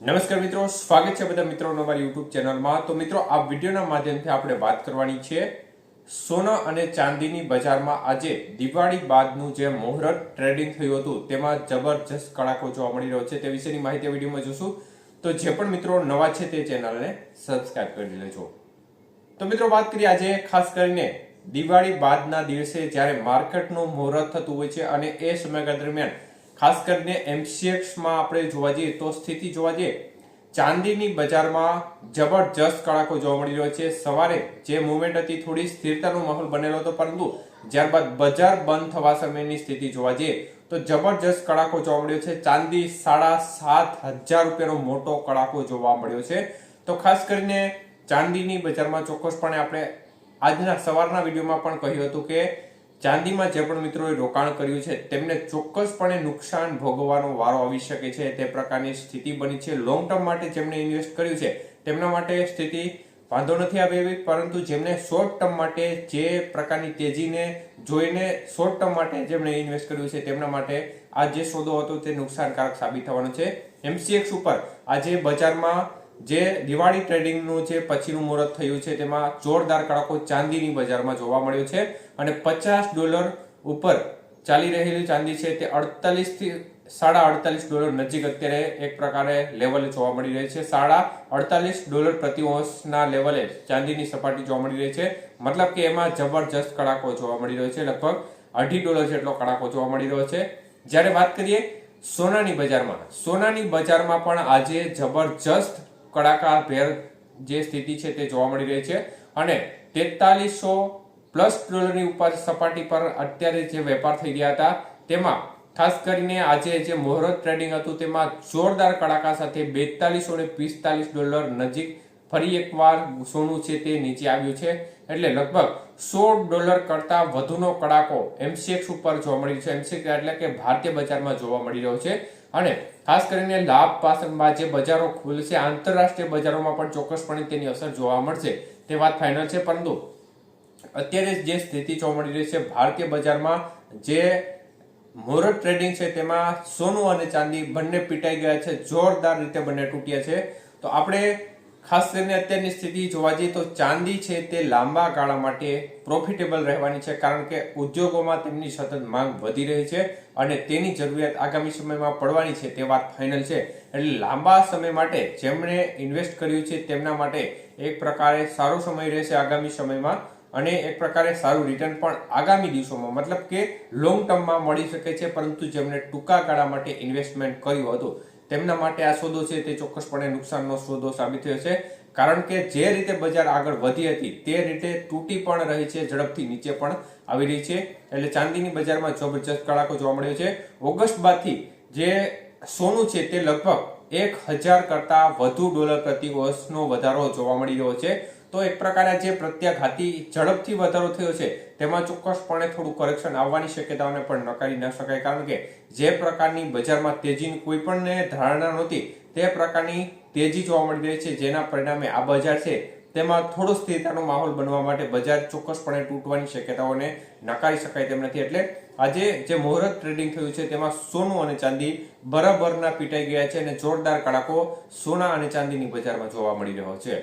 નમસ્કાર મિત્રો, સ્વાગત છે બધા મિત્રોનો અમારી યુટ્યુબ ચેનલમાં. તો મિત્રો, આ વિડીયોના માધ્યમથી આપણે વાત કરવાની છે સોના અને ચાંદીની બજારમાં આજે દિવાળી બાદનું જે મુહૂર્ત ટ્રેડિંગ થયું હતું, તેમાં જબરજસ્ત કડાકો જોવા મળી રહ્યો છે. તે વિશેની માહિતી વિડીયોમાં જોશું. તો જે પણ મિત્રો નવા છે તે ચેનલને સબસ્ક્રાઇબ કરી લેજો. તો મિત્રો, વાત કરીએ આજે ખાસ કરીને દિવાળી બાદના દિવસે જ્યારે માર્કેટનું મુહૂર્ત થતું હોય છે અને એ સમયગાળા દરમિયાન ખાસ કરીને એમસીએક્સમાં આપણે જોવા જઈએ તો સ્થિતિ જોવા જઈએ, ચાંદીની બજારમાં જબરજસ્ત કડાકો જોવા મળી રહ્યો છે. સવારે જે મુવમેન્ટ હતી થોડી સ્થિરતાનો માહોલ બનેલો હતો, પરંતુ ત્યારબાદ બજાર બંધ થવા સમયની સ્થિતિ જોવા જઈએ, તો જબરજસ્ત કડાકો જોવા મળ્યો છે. ચાંદી સાડા સાત હજાર રૂપિયાનો મોટો કડાકો જોવા મળ્યો છે. તો ખાસ કરીને ચાંદીની બજારમાં ચોક્કસપણે આપણે આજના સવારના વિડીયોમાં પણ કહ્યું હતું કે ચાંદીમાં જે પણ મિત્રોએ રોકાણ કર્યું છે, તેમને ચોક્કસપણે નુકસાન ભોગવવાનો વારો આવી શકે છે. તે પ્રકારની સ્થિતિ બની છે. લોંગ ટર્મ માટે જેમણે ઇન્વેસ્ટ કર્યું છે, તેમના માટે સ્થિતિ વાંધો નથી આવે એવી, પરંતુ જેમને શોર્ટ ટર્મ માટે જે પ્રકારની તેજીને જોઈને શોર્ટ ટર્મ માટે જેમણે ઇન્વેસ્ટ કર્યું છે, તેમના માટે આ જે સોદો હતો તે નુકસાનકારક સાબિત થવાનો છે. એમસીએક્સ ઉપર આજે બજારમાં જે દિવાળી ટ્રેડિંગનું જે પછીનું મુહૂર્ત થયું છે, તેમાં જોરદાર કડાકો ચાંદીની બજારમાં જોવા મળ્યો છે અને પચાસ ડોલર ઉપર ચાલી રહેલી ચાંદી છે, તે અડતાલીસથી સાડા અડતાલીસ ડોલર નજીક અત્યારે એક પ્રકારે લેવલે જોવા મળી રહી છે. સાડા અડતાલીસ ડોલર પ્રતિ ઓન્સના લેવલે ચાંદીની સપાટી જોવા મળી રહી છે. મતલબ કે એમાં જબરજસ્ત કડાકો જોવા મળી રહ્યો છે, લગભગ અઢી ડોલર જેટલો કડાકો જોવા મળી રહ્યો છે. જ્યારે વાત કરીએ સોનાની બજારમાં સોનાની બજારમાં પણ આજે જબરજસ્ત કડાકા ભેર જે સ્થિતિ છે તે જોવા મળી રહી છે. અને તેતાલીસો પ્લસ ડોલરની ઉપર સપાટી પર અત્યારે જે વેપાર થઈ રહ્યા હતા, તેમાં ખાસ કરીને આજે જે મુહૂર્ત ટ્રેડિંગ હતું, તેમાં જોરદાર કડાકા સાથે બેતાલીસો ને પિસ્તાલીસ ડોલર નજીક ફરી એકવાર સોનું છે તે નીચે આવ્યું છે. એટલે લગભગ સો ડોલર કરતાં વધુનો કડાકો એમસીએક્સ ઉપર જોવા મળી છે. એમસીએક્સ એટલે કે ભારતીય બજારમાં જોવા મળી રહ્યો છે. અને ખાસ કરીને લાભ પાસમાં જે બજારો ખુલશે આંતરરાષ્ટ્રીય બજારોમાં પણ ચોક્કસપણે તેની અસર જોવા મળશે. તે વાત ફાઇનલ છે, પરંતુ અત્યારે જે સ્થિતિ જોવા મળી રહી છે, ભારતીય બજારમાં જે મુહૂર્ત ટ્રેડિંગ છે, તેમાં સોનું અને ચાંદી બંને પીટાઈ ગયા છે, જોરદાર રીતે બંને તૂટ્યા છે. તો આપણે ખાસ કરીને અત્યારની સ્થિતિ જોવા જઈએ તો ચાંદી છે તે લાંબા ગાળા માટે પ્રોફિટેબલ રહેવાની છે, કારણ કે ઉદ્યોગોમાં તેમની સતત માંગ વધી રહી છે અને તેની જરૂરિયાત આગામી સમયમાં પડવાની છે, તે વાત ફાઇનલ છે. એટલે લાંબા સમય માટે જેમણે ઇન્વેસ્ટ કર્યું છે તેમના માટે એક પ્રકારે સારો સમય રહેશે આગામી સમયમાં અને એક પ્રકારે સારું રિટર્ન પણ આગામી દિવસોમાં, મતલબ કે લોંગ ટર્મમાં મળી શકે છે, પરંતુ જેમણે ટૂંકા ગાળા માટે ઇન્વેસ્ટમેન્ટ કર્યું હતું. તેમના માટે આ સોદો છે તે ચોક્કસપણે નુકસાનનો સોદો સાબિત થયો છે. કારણ કે જે રીતે બજાર આગળ વધી હતી, તે રીતે તૂટી પણ રહી છે, ઝડપથી નીચે પણ આવી રહી છે. એટલે ચાંદીની બજારમાં જબરજસ્ત કડાકો જોવા મળ્યો છે. ઓગસ્ટ બાદથી જે સોનું છે તે લગભગ એક હજાર કરતા વધુ ડોલર પ્રતિ વર્ષનો વધારો જોવા મળી રહ્યો છે. તો એક પ્રકારે જે પ્રત્યાઘાતી ઝડપથી વધારો થયો છે, તેમાં ચોક્કસપણે થોડું કરેક્શન આવવાની શક્યતાઓને પણ નકારી ન શકાય, કારણ કે જે પ્રકારની બજારમાં તેજીની કોઈ પણ ધારણા નહોતી, તે પ્રકારની તેજી જોવા મળી રહી છે, જેના પરિણામે આ બજાર છે, તેમાં થોડો સ્થિરતાનો માહોલ બનવા માટે બજાર ચોક્કસપણે તૂટવાની શક્યતાઓને નકારી શકાય તેમ નથી. એટલે આજે જે મુહૂર્ત ટ્રેડિંગ થયું છે, તેમાં સોનું અને ચાંદી બરાબરના પીટાઈ ગયા છે અને જોરદાર કડાકો સોના અને ચાંદીની બજારમાં જોવા મળી રહ્યો છે.